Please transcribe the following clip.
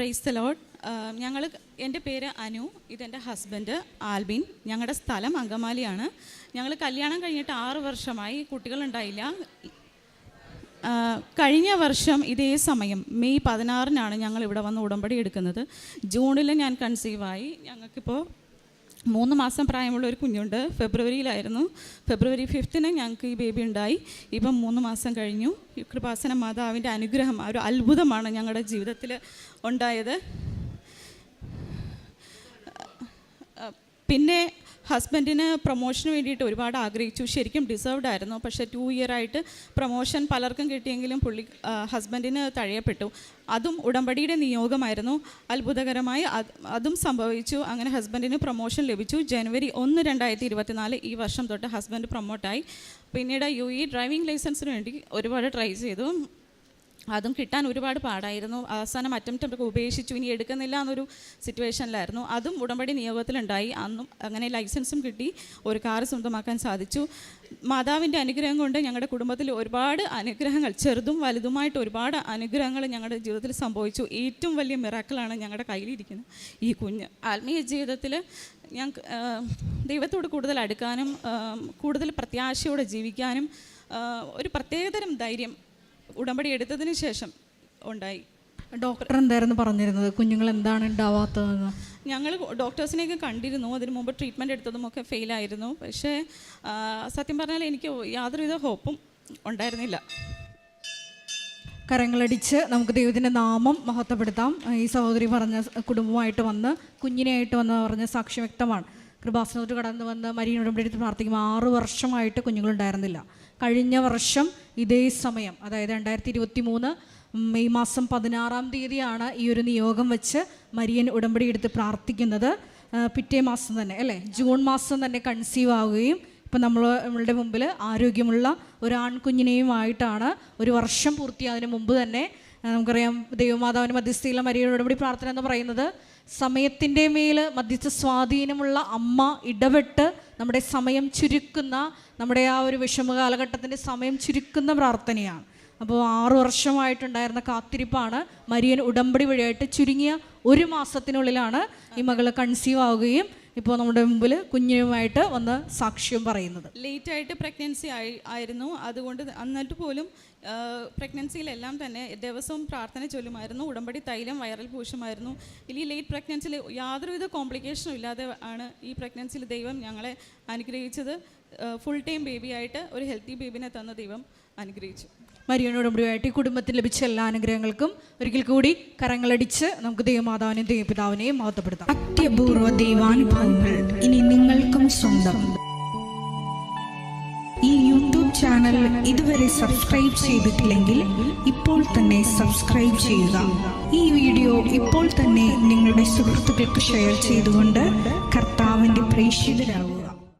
Praise the load ഞങ്ങൾ എന്റെ പേര് അനു ഇതെന്റെ ഹസ്ബൻഡ് ആൽബിൻ. ഞങ്ങളുടെ സ്ഥലം അങ്കമാലിയാണ്. ഞങ്ങൾ കല്യാണം കഴിഞ്ഞിട്ട് ആറ് വർഷമായി കുട്ടികളുണ്ടായില്ല. കഴിഞ്ഞ വർഷം ഇതേ സമയം മെയ് പതിനാറിനാണ് ഞങ്ങൾ ഇവിടെ വന്ന് ഉടമ്പടി എടുക്കുന്നത്. ജൂണിൽ ഞാൻ കൺസീവായി ഞങ്ങൾക്കിപ്പോൾ മൂന്ന് മാസം പ്രായമുള്ള ഒരു കുഞ്ഞുണ്ട്. ഫെബ്രുവരിയിലായിരുന്നു. ഫെബ്രുവരി ഫിഫ്ത്തിന് ഞങ്ങൾക്ക് ഈ ബേബി ഉണ്ടായി. ഇപ്പം മൂന്ന് മാസം കഴിഞ്ഞു. ഈ കൃപാസന മാതാവിന്റെ അനുഗ്രഹം ഒരു അത്ഭുതമാണ് ഞങ്ങളുടെ ജീവിതത്തിൽ ഉണ്ടായത്. പിന്നെ ഹസ്ബൻഡിന് പ്രൊമോഷന് വേണ്ടിയിട്ട് ഒരുപാട് ആഗ്രഹിച്ചു. ശരിക്കും ഡിസേർവ്ഡ് ആയിരുന്നു. പക്ഷേ ടു ഇയർ ആയിട്ട് പ്രൊമോഷൻ പലർക്കും കിട്ടിയെങ്കിലും പുള്ളി ഹസ്ബൻഡിന് തഴയപ്പെട്ടു. അതും ഉടമ്പടിയുടെ നിയോഗമായിരുന്നു. അത്ഭുതകരമായി അതും സംഭവിച്ചു. അങ്ങനെ ഹസ്ബൻഡിന് പ്രൊമോഷൻ ലഭിച്ചു. ജനുവരി ഒന്ന് രണ്ടായിരത്തി ഇരുപത്തിനാല് ഈ വർഷം തൊട്ട് ഹസ്ബൻഡ് പ്രൊമോട്ടായി പിന്നീട് യു ഇ ഡ്രൈവിംഗ് ലൈസൻസിന് വേണ്ടി ഒരുപാട് ട്രൈ ചെയ്തു. അതും കിട്ടാൻ ഒരുപാട് പാടായിരുന്നു. അവസാനം അറ്റംപ്റ്റ് ഒക്കെ ഉപേക്ഷിച്ചു. ഇനി എടുക്കുന്നില്ല എന്നൊരു സിറ്റുവേഷനിലായിരുന്നു അതും ഉടമ്പടി നിയോഗത്തിലുണ്ടായി. അന്നും അങ്ങനെ ലൈസൻസും കിട്ടി. ഒരു കാറ് സ്വന്തമാക്കാൻ സാധിച്ചു. മാതാവിന്റെ അനുഗ്രഹം കൊണ്ട് ഞങ്ങളുടെ കുടുംബത്തിൽ ഒരുപാട് അനുഗ്രഹങ്ങൾ ചെറുതും വലുതുമായിട്ട് ഒരുപാട് അനുഗ്രഹങ്ങൾ ഞങ്ങളുടെ ജീവിതത്തിൽ സംഭവിച്ചു. ഏറ്റവും വലിയ മിറാക്കിളാണ് ഞങ്ങളുടെ കയ്യിലിരിക്കുന്നത്. ഈ കുഞ്ഞ് ആത്മീയ ജീവിതത്തിൽ ഞങ്ങൾക്ക് ദൈവത്തോട് കൂടുതൽ അടുക്കാനും കൂടുതൽ പ്രത്യാശയോടെ ജീവിക്കാനും ഒരു പ്രത്യേകതരം ധൈര്യം ഉടമ്പടി എടുത്തതിന് ശേഷം ഉണ്ടായി. ഡോക്ടർ എന്തായിരുന്നു പറഞ്ഞിരുന്നത്? കുഞ്ഞുങ്ങൾ എന്താണ് ഉണ്ടാവാത്തതെന്ന്? ഞങ്ങൾ ഡോക്ടേഴ്സിനെയൊക്കെ കണ്ടിരുന്നു. അതിന് മുമ്പ് ട്രീറ്റ്മെന്റ് എടുത്തതും ഒക്കെ ഫെയിലായിരുന്നു പക്ഷേ സത്യം പറഞ്ഞാൽ എനിക്ക് യാതൊരുവിധ ഹോപ്പും ഉണ്ടായിരുന്നില്ല. കരങ്ങളടിച്ച് നമുക്ക് ദൈവത്തിന്റെ നാമം മഹത്വപ്പെടുത്താം. ഈ സഹോദരി പറഞ്ഞ കുടുംബമായിട്ട് വന്ന് കുഞ്ഞിനെയായിട്ട് വന്ന് പറഞ്ഞ സാക്ഷ്യം വ്യക്തമാണ്. കൃപാസനത്തോട്ട് കടന്നു വന്ന് മരിയൻ എടുത്ത് പ്രാർത്ഥിക്കുമ്പോൾ ആറ് വർഷമായിട്ട് കുഞ്ഞുങ്ങളുണ്ടായിരുന്നില്ല. കഴിഞ്ഞ വർഷം ഇതേ സമയം അതായത് രണ്ടായിരത്തി ഇരുപത്തി മൂന്ന് മെയ് മാസം പതിനാറാം തീയതിയാണ് ഈ ഒരു നിയോഗം വെച്ച് മരിയൻ ഉടമ്പടി എടുത്ത് പ്രാർത്ഥിക്കുന്നത്. പിറ്റേ മാസം തന്നെ അല്ലേ? ജൂൺ മാസം തന്നെ കൺസീവ് ആവുകയും ഇപ്പം നമ്മൾ നമ്മളുടെ മുമ്പിൽ ആരോഗ്യമുള്ള ഒരു ആൺകുഞ്ഞിനെയുമായിട്ടാണ് ഒരു വർഷം പൂർത്തിയാതിന് മുമ്പ് തന്നെ നമുക്കറിയാം ദൈവമാതാവിന്റെ മധ്യസ്ഥയിലെ മരിയോടുകൂടി പ്രാർത്ഥന എന്ന് പറയുന്നത് സമയത്തിന്റെ മേൽ മധ്യസ്ഥ സ്വാധീനമുള്ള അമ്മ ഇടപെട്ട് നമ്മുടെ സമയം ചുരുക്കുന്ന നമ്മുടെ ആ ഒരു വിഷമ കാലഘട്ടത്തിന്റെ സമയം ചുരുക്കുന്ന പ്രാർത്ഥനയാണ്. അപ്പോൾ ആറു വർഷമായിട്ടുണ്ടായിരുന്ന കാത്തിരിപ്പാണ് മരിയൻ ഉടമ്പടി വഴിയായിട്ട് ചുരുങ്ങിയ ഒരു മാസത്തിനുള്ളിലാണ് ഈ മകൾ കൺസീവ് ആവുകയും ഇപ്പോൾ നമ്മുടെ മുമ്പിൽ കുഞ്ഞുമായിട്ട് വന്ന് സാക്ഷ്യം പറയുന്നത്. ലേറ്റ് ആയിട്ട് പ്രഗ്നൻസി ആയി ആയിരുന്നു. അതുകൊണ്ട് എന്നിട്ട് പോലും പ്രഗ്നൻസിയിലെല്ലാം തന്നെ ദിവസവും പ്രാർത്ഥന ചൊല്ലുമായിരുന്നു. ഉടമ്പടി തൈലം വൈറൽ പൂശുമായിരുന്നു. ഇനി ലേറ്റ് പ്രഗ്നൻസിയിൽ യാതൊരുവിധ കോംപ്ലിക്കേഷനും ഇല്ലാതെ ആണ് ഈ പ്രഗ്നൻസിയിൽ ദൈവം ഞങ്ങളെ അനുഗ്രഹിച്ചത്. ഫുൾ ടൈം ബേബിയായിട്ട് ഒരു ഹെൽത്തി ബേബിനെ തന്ന ദൈവം. അനുഗ്രഹിച്ചു. മരിയനോടും ഉടമ്പടിയായിട്ട് ഈ കുടുംബത്തിൽ ലഭിച്ച എല്ലാ അനുഗ്രഹങ്ങൾക്കും ഒരിക്കൽ കൂടി കരങ്ങളടിച്ച് നമുക്ക് ദൈവമാതാവിനെയും ദൈവപിതാവിനെയും മഹത്വപ്പെടുത്താം. അത്യപൂർവ ദൈവാനുഭവങ്ങൾ ഇനി നിങ്ങൾക്കും സ്വന്തം. ഈ യൂട്യൂബ് ചാനൽ ഇതുവരെ സബ്സ്ക്രൈബ് ചെയ്തിട്ടില്ലെങ്കിൽ ഇപ്പോൾ തന്നെ സബ്സ്ക്രൈബ് ചെയ്യുക. ഈ വീഡിയോ ഇപ്പോൾ തന്നെ നിങ്ങളുടെ സുഹൃത്തുക്കൾക്ക് ഷെയർ ചെയ്തുകൊണ്ട് കർത്താവിന്റെ പ്രേക്ഷിതരാകുക.